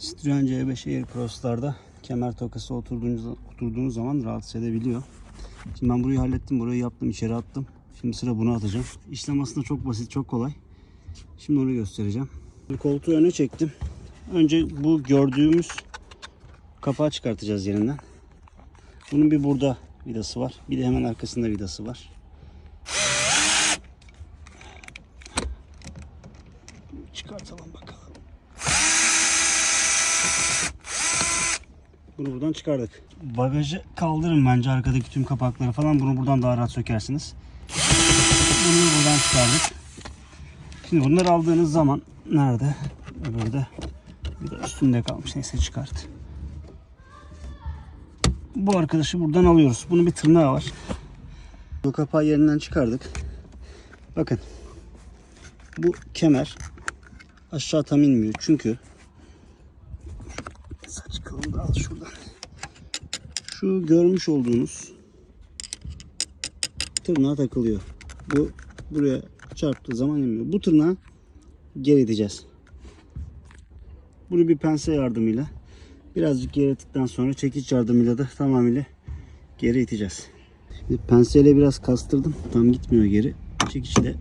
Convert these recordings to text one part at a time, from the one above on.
Citroen C5 Air Cross'larda kemer tokası oturduğunuz, oturduğunuz zaman rahatsız edebiliyor. Şimdi ben burayı hallettim. Burayı yaptım. içeri attım. Şimdi sıra bunu atacağım. İşlem aslında çok basit, çok kolay. Şimdi onu göstereceğim. Koltuğu öne çektim. Önce bu gördüğümüz kapağı çıkartacağız yerinden. Bunun bir burada vidası var. Bir de hemen arkasında vidası var. Çıkartalım bakalım. Bunu buradan çıkardık. Bagajı kaldırın bence arkadaki tüm kapakları falan. Bunu buradan daha rahat sökersiniz. Bunu buradan çıkardık. Şimdi bunları aldığınız zaman nerede? Öbürü de bir de üstünde kalmış. Neyse çıkart. Bu arkadaşı buradan alıyoruz. Bunun bir tırnağı var. Bu kapağı yerinden çıkardık. Bakın. Bu kemer aşağı tam inmiyor. Çünkü kılını da al şuradan. Şu görmüş olduğunuz tırnağa takılıyor. Bu buraya çarptığı zaman inmiyor. Bu tırnağı geri iteceğiz. Bunu bir pense yardımıyla birazcık geri ittikten sonra çekiç yardımıyla da tamamıyla geri iteceğiz. Şimdi penseyle biraz kastırdım. Tam gitmiyor geri. Çekiçle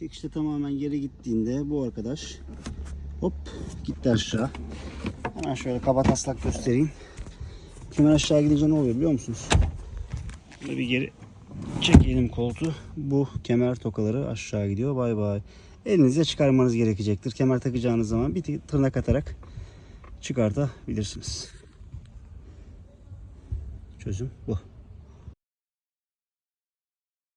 Çekişte tamamen geri gittiğinde bu arkadaş hop gitti aşağı. Hemen şöyle kaba taslak göstereyim. Kemer aşağı gidince ne oluyor biliyor musunuz? Böyle bir geri çekelim koltuğu. Bu kemer tokaları aşağı gidiyor. Bay bay. Elinizle çıkarmanız gerekecektir. Kemer takacağınız zaman bir tırnak atarak çıkartabilirsiniz. Çözüm bu.